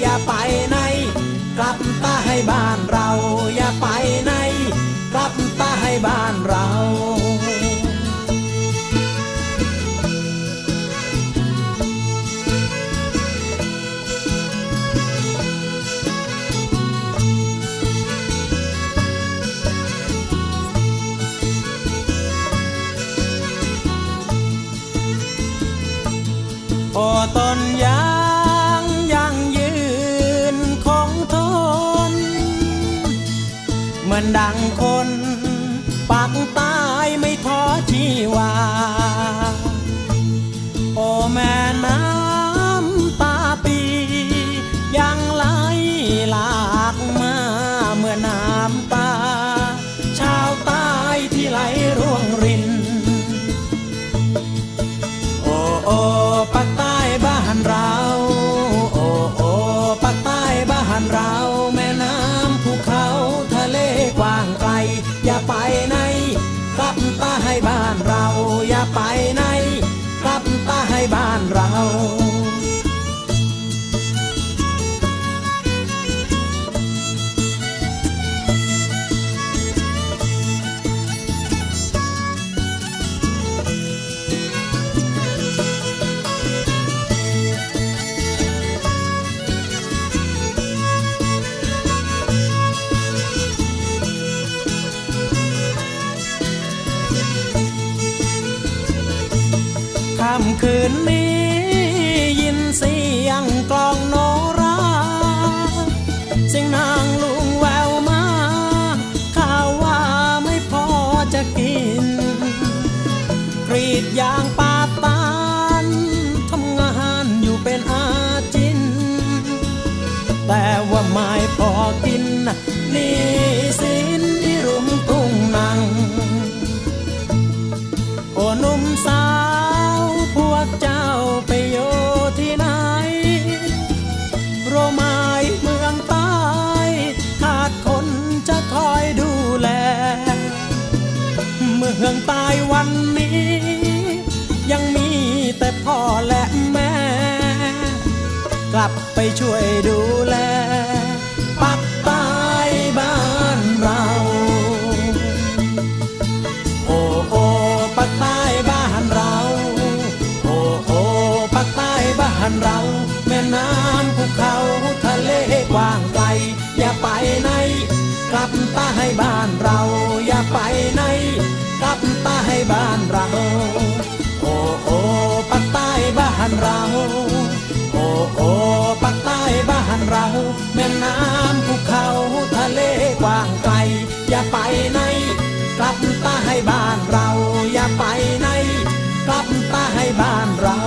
อย่าไปไหน กลับตาให้บ้านเรา อย่าไปไหน กลับตาให้บ้านเราโอ้ต้นยา เหมือนดังคนปักตายไม่ท้อชีวา โอแม่น้ำตาปี ยังไหลหลากมาเมื่อน้ำตา อย่าไปไหนกลับตาให้บ้านเราอย่าไปไหน ค่ำคืนนี้ยินเสียงกลองโนราเสียงนางลุงแววมาข้าวว่าไม่พอจะกิน กรีดยาง กเจ้าไปอยู่ที่ไหน โรไมายเมืองใต้ขาดคนจะคอยดูแล เมืองใต้วันนี้ ยังมีแต่พ่อและแม่ กลับไปช่วยดูแล แม่น้ำภูเขาทะเลกว้างไกล อย่าไปไหนกลับตาให้บ้านเรา อย่าไปไหนกลับตาให้บ้านเรา